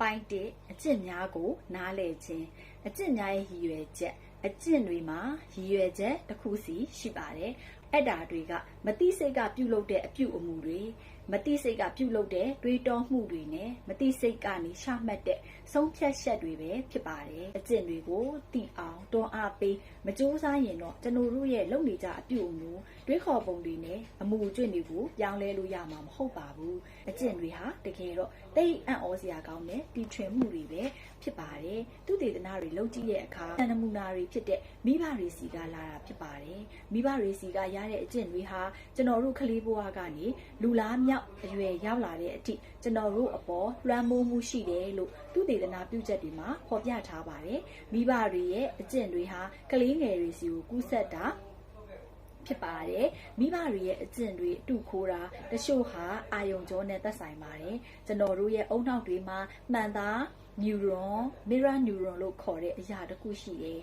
ပိုင်း1အကျင့်များကို နားလည်ခြင်းအကျင့်များရဲ့ရည်ရွယ်ချက်အကျင့်တွေမှာရည်ရွယ်ချက်တစ်ခုစီရှိပါတယ်အဲ့ဒါတွေကမတိစိတ်ကပြုလုပ်တဲ့အပြုအမူတွေ မတိစိတ်ကပြုလုပ်တဲ့တွေးတောမှုတွေနဲ့မတိစိတ်ကနေရှာမှတ်တဲ့ဆုံးဖြတ်ချက်တွေပဲဖြစ်ပါတယ်အကျင့်တွေကိုသိအောင်တွန်းအားပေးမကြိုးစားရင်တော့ကျွန်တော်တို့ရဲ့လုပ်နေကြအပြုအမူတွေးခေါ်ပုံတွေနဲ့အမှုအကျင့်တွေကိုပြောင်းလဲလို့ရမှာမဟုတ်ပါဘူးအကျင့်တွေဟာတကယ်တော့တိတ်အံ့ဩစရာကောင်းတဲ့တီထွင်မှုတွေပဲဖြစ်ပါတယ်သူတေသနာတွေလုပ်ကြည့်တဲ့အခါနမူနာတွေဖြစ်တဲ့မိဘတွေစီကလာတာဖြစ်ပါတယ်မိဘတွေစီကရတဲ့အကျင့်တွေဟာကျွန်တော်တို့ကလေးဘဝကနေလူလားမြောက်အရွယ်ရောက်လာတဲ့အထိကျွန်တော်တို့အပေါ်လွှမ်းမိုးမှုရှိတယ်လို့သူတေသနာပြုချက်တွေမှာဖော်ပြထားပါတယ်မိဘတွေရဲ့အကျင့်တွေဟာကလေးငယ်တွေစီကိုကူးဆက်တာဖြစ်ပါတယ်မိဘတွေရဲ့အကျင့်တွေအတူခိုးတာတချို့ဟာအာယုံကြောနဲ့သက်ဆိုင်ပါတယ်ကျွန်တော်တို့ရဲ့အုံနောက်တွေမှာမှန်သား neuron mirror neuron လို့ခေါ်တဲ့အရာတစ်ခုရှိတယ်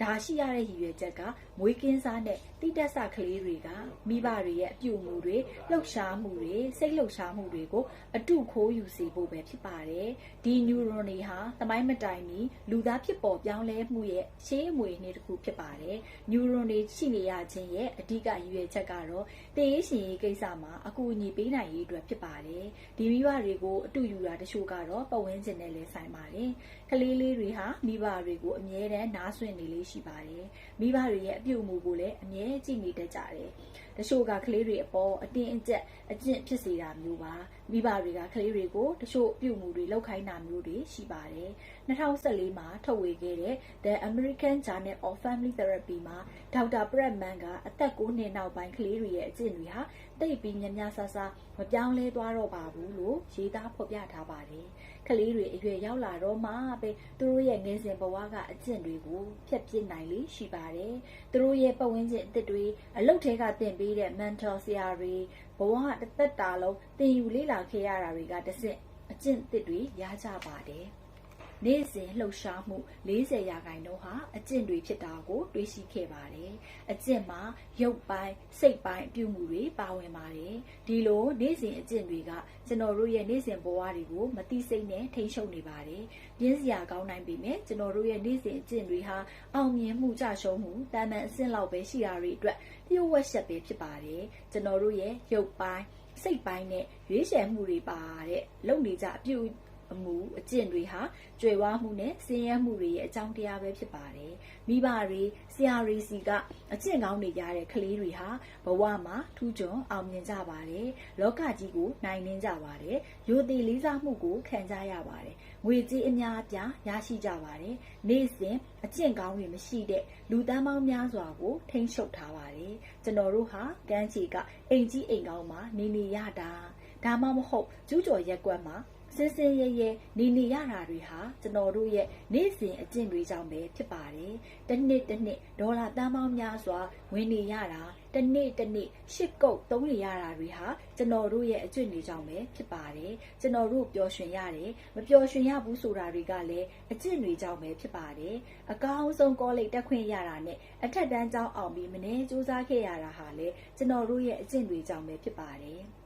ဒါရှိရတဲ့ရည်ရွယ်ချက်ကမွေးကင်းစားတဲ့တိတက်ဆကလေးတွေကမိဘတွေရဲ့အပြုအမူတွေလှုပ်ရှားမှုတွေစိတ်လှုပ်ရှားမှုတွေကိုအတုခိုးယူစေဖို့ပဲဖြစ်ပါတယ်ဒီ neuron တွေဟာသမိုင်းမတိုင်မီလူသားဖြစ်ပေါ်ပြောင်းလဲမှုရဲ့ရှေးအမွေနေ့တစ်ခုဖြစ်ပါတယ် neuron တွေရှိနေရခြင်းရဲ့အဓိကရည်ရွယ်ချက်ကတော့တည်ရရှင်ရေးကိစ္စမှာအကူအညီပေးနိုင်ရေးအတွက်ဖြစ်ပါတယ်ဒီမိဘတွေကိုအတူယူတာတချို့ကတော့ပတ်ဝန်းကျင်နဲ့လည်းဆိုင်ပါတယ်ကလေးလေးတွေဟာမိဘတွေကိုအမြဲတမ်းနားဆွင့်နေလေးရှိပါတယ်မိဘတွေရဲ့အပြုအမူကိုလည်းအမြဲကြည့်နေတတ်ကြတယ် တချို့ကကလေးတွေအပေါ်အတင်းအကျပ်အကျင့်ဖြစ်စေတာမျိုးပါမိဘတွေကကလေးတွေကိုတချို့ပြုမှုတွေလောက်ခိုင်းတာမျိုးတွေရှိပါတယ်2014မှာထုတ်ဝေခဲ့တဲ့ The American Journal of Family Therapy မှာဒေါက်တာ Brett Mann ကအသက်9နှစ်နောက်ပိုင်းကလေးတွေရဲ့အကျင့်တွေဟာတိတ်ပြီးညံ့ညဆဆမပြောင်းလဲသွားတော့ပါဘူးလို့ရေးသားဖော်ပြထားပါတယ်ကလေးတွေအရွယ်ရောက်လာတော့မှပဲသူတို့ရဲ့ငယ်စဉ်ဘဝကအကျင့်တွေကိုဖျက်ပစ်နိုင်လေရှိပါတယ်သူတို့ရဲ့ပတ်ဝန်းကျင်အသစ်တွေအလုပ်ထဲကသင်ပေးတဲ့ mentor ဆရာတွေဘဝတစ်သက်တာလုံးသင်ယူလေ့လာခဲ့ရတာတွေကတစ်ဆင့်အကျင့်အသစ်တွေရကြပါတယ် နေ့စဉ်လှုပ်ရှားမှု40ရာခိုင်နှုန်းဟာအကျင့်တွေဖြစ်တာကိုတွေးရှိခဲ့ပါတယ်။အကျင့်မှာရုပ်ပိုင်းစိတ်ပိုင်းအပြုမှုတွေပါဝင်ပါတယ်။ဒီလိုနေ့စဉ်အကျင့်တွေကကျွန်တော်တို့ရဲ့နေ့စဉ်ဘဝတွေကိုမတိစိတ်နဲ့ထိန်းချုပ်နေပါတယ်။ပြင်းစရာကောင်းနိုင်ပေမဲ့ကျွန်တော်တို့ရဲ့နေ့စဉ်အကျင့်တွေဟာအောင်မြင်မှုကြရှုံးမှုတာမန်အဆင့်လောက်ပဲရှိတာတွေအတွက်လျှို့ဝှက်ချက်ပဲဖြစ်ပါတယ်။ကျွန်တော်တို့ရဲ့ရုပ်ပိုင်းစိတ်ပိုင်းနဲ့ရွေးချယ်မှုတွေပါတဲ့လုံနေကြအပြု အမှုအကျင့်တွေဟာကြွယ်ဝမှုနဲ့ဆင်းရဲမှုတွေရဲ့အကြောင်းတရားပဲဖြစ်ပါတယ်။မိဘတွေဆရာတွေစီကအကျင့်ကောင်းတွေရတဲ့ကလေးတွေဟာဘဝမှာထူးချွန်အောင်မြင်ကြပါတယ်။လောကကြီးကိုနိုင်နှင်းကြပါတယ်။ရိုသေလေးစားမှုကိုခံကြရပါတယ်။ငွေကြေးအများအပြားရရှိကြပါတယ်။နေ့စဉ်အကျင့်ကောင်းတွေမရှိတဲ့လူတန်းပေါင်းများစွာကိုထိန်းချုပ်ထားပါတယ်။ကျွန်တော်တို့ဟာကမ်းခြေကအိမ်ကြီးအိမ်ကောင်းမှာနေနေရတာဒါမှမဟုတ်ကျူးကျော်ရက်ကွက်မှာ စင်စင်ရဲရဲနေနေရတာတွေဟာကျွန်တော်တို့ရဲ့နေ့စဉ်အကျင့်တွေကြောင့်ပဲဖြစ်ပါတယ်။တစ်နှစ်တစ်နှစ်ဒေါ်လာတန်ပေါင်းများစွာဝင်နေရတာတစ်နေ့တစ်နေ့ရှစ်ကုတ်သုံးနေရတာတွေဟာကျွန်တော်တို့ရဲ့အကျင့်တွေကြောင့်ပဲဖြစ်ပါတယ်။ကျွန်တော်တို့ပျော်ရွှင်ရတယ်မပျော်ရွှင်ရဘူးဆိုတာတွေကလည်းအကျင့်တွေကြောင့်ပဲဖြစ်ပါတယ်။အကောင်းဆုံးကောလိပ်တက်ခွင့်ရတာနဲ့အထက်တန်းကျောင်းအောင်ပြီးမနေ့စူးစမ်းခဲ့ရတာဟာလည်းကျွန်တော်တို့ရဲ့အကျင့်တွေကြောင့်ပဲဖြစ်ပါတယ်။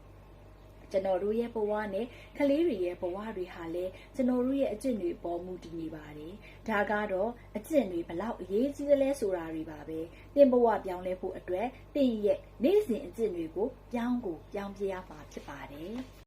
ကျွန်တော်တို့ရဲ့ဘဝနဲ့ကလေးတွေရဲ့ဘဝတွေဟာလည်းကျွန်တော်တို့ရဲ့အကျင့်တွေပေါ်မူတည်နေပါတယ်။ဒါကတော့အကျင့်တွေဘလောက်အရေးကြီးသလဲဆိုတာတွေပါပဲ။သင်ဘဝပြောင်းလဲဖို့အတွက်သင်ရဲ့နေ့စဉ်အကျင့်တွေကိုပြောင်းကိုပြောင်းပြရမှာဖြစ်ပါတယ်။